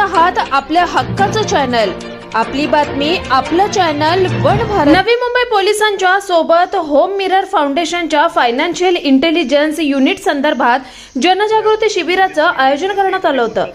आहात आपल्या हक्काचं चॅनल. आपली बातमी आपलं चॅनल वन भारत. नवी मुंबई पोलिसांच्या सोबत होम मिरर फाउंडेशनच्या फायनान्शियल इंटेलिजन्स युनिट संदर्भात जनजागृती शिबिराचं आयोजन करण्यात आलं होतं.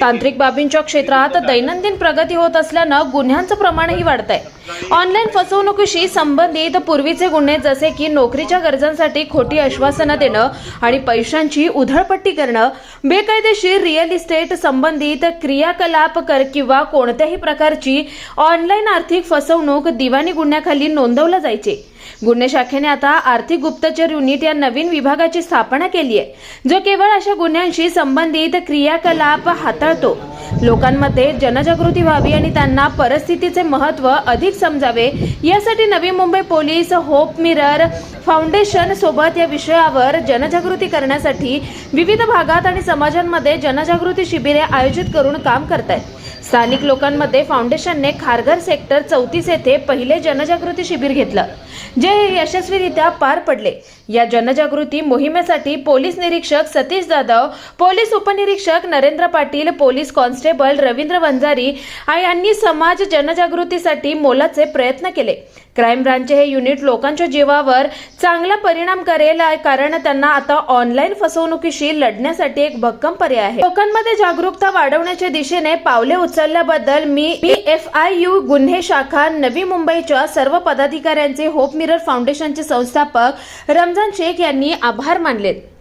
तांत्रिक बाबींच्या क्षेत्रात दैनंदिन प्रगती होत असल्यानं गुन्ह्यांचं प्रमाणही वाढत आहे ऑनलाईन फसवणुकीशी संबंधित पूर्वीचे गुन्हे जसे की नोकरीच्या गरजांसाठी खोटी आश्वासनं देणं आणि पैशांची उधळपट्टी करणं बेकायदेशीर रिअल इस्टेट संबंधित क्रियाकलाप कर किंवा कोणत्याही प्रकारची ऑनलाईन आर्थिक फसवणूक दिवाणी गुन्ह्याखाली नोंदवलं जायचे. गुन्हे शाखेने आता आर्थिक गुप्तचर युनिट या नवीन विभागाची स्थापना केली आहे जो केवळ अशा गुन्ह्यांशी संबंधित क्रियाकलाप हाताळतो. लोकांमध्ये जनजागृती व्हावी आणि त्यांना परिस्थितीचे महत्त्व अधिक समजावे यासाठी Navi Mumbai police hope mirror foundation सोबत या विषयावर जनजागृती करण्यासाठी विविध भागात आणि समाजांमध्ये जनजागृती शिबिरे आयोजित करून काम करत आहेत स्थानिक लोकांमध्ये फाउंडेशनने खारघर सेक्टर चौतीस येथे पहिले जनजागृती शिबिर घेतलं जे यशस्वीरित्या पार पडले. या जनजागृती मोहिमेसाठी पोलीस निरीक्षक सतीश जाधव पोलीस उपनिरीक्षक नरेंद्र पाटील पोलीस कॉन्स्टेबल रवींद्र वंजारी यांनी समाज जनजागृतीसाठी मोलाचे प्रयत्न केले. क्राईम ब्रांचचे हे युनिट लोकांच्या जीवावर चांगला परिणाम करेल कारण त्यांना आता ऑनलाईन फसवणुकीशी लढण्यासाठी एक भक्कम पर्याय आहे. लोकांमध्ये जागरूकता वाढवण्याच्या दिशेने पावले उचलल्याबद्दल मी पी एफ आय यू गुन्हे शाखा नवी मुंबईच्या सर्व पदाधिकाऱ्यांचे होप मिरर फाउंडेशनचे संस्थापक रमजान शेख यांनी आभार मानलेत.